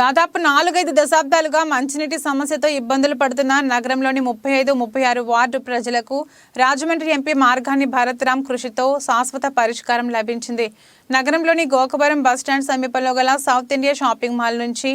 దాదాపు నాలుగైదు దశాబ్దాలుగా మంచినీటి సమస్యతో ఇబ్బందులు పడుతున్న నగరంలోని ముప్పై ఐదు ముప్పై ఆరు వార్డు ప్రజలకు రాజమండ్రి ఎంపీ మార్గాన్ని భరత్రామ్ కృషితో శాశ్వత పరిష్కారం లభించింది. నగరంలోని గోకవరం బస్టాండ్ సమీపంలో గల సౌత్ ఇండియా షాపింగ్ మాల్ నుంచి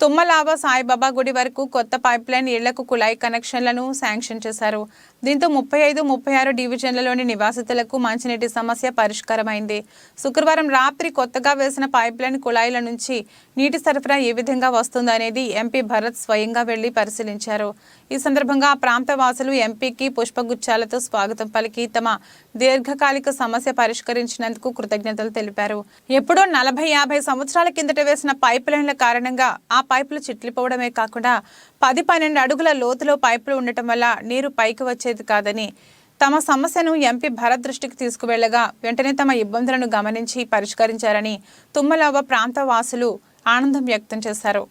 తుమ్మలావ సాయిబాబా గుడి వరకు కొత్త పైప్లైన్ ఇళ్ళకు కుళాయి కనెక్షన్లను శాంక్షన్ చేశారు. దీంతో ముప్పై ఐదు ముప్పై ఆరు డివిజన్లలోని నివాసితులకు మంచినీటి సమస్య పరిష్కారమైంది. శుక్రవారం రాత్రి కొత్తగా వేసిన పైప్ లైన్ కుళాయిల నుంచి నీటి సరఫరా ఏ విధంగా వస్తుందనేది ఎంపీ భరత్ స్వయంగా వెళ్ళి పరిశీలించారు. ఈ సందర్భంగా ఆ ప్రాంత వాసులు ఎంపీకి పుష్పగుచ్చాలతో స్వాగతం పలికి తమ దీర్ఘకాలిక సమస్య పరిష్కరించినందుకు కృతజ్ఞతలు తెలిపారు. ఎప్పుడో నలభై యాభై సంవత్సరాల కిందట వేసిన పైప్లైన్ల కారణంగా ఆ పైపులు చిట్లిపోవడమే కాకుండా పది పన్నెండు అడుగుల లోతులో పైపులు ఉండటం వల్ల నీరు పైకి వచ్చేది కాదని తమ సమస్యను ఎంపీ భరత్ దృష్టికి తీసుకువెళ్ళగా వెంటనే తమ ఇబ్బందులను గమనించి పరిష్కరించారని తుమ్మలవ ప్రాంత వాసులు ఆనందం వ్యక్తం చేశారు.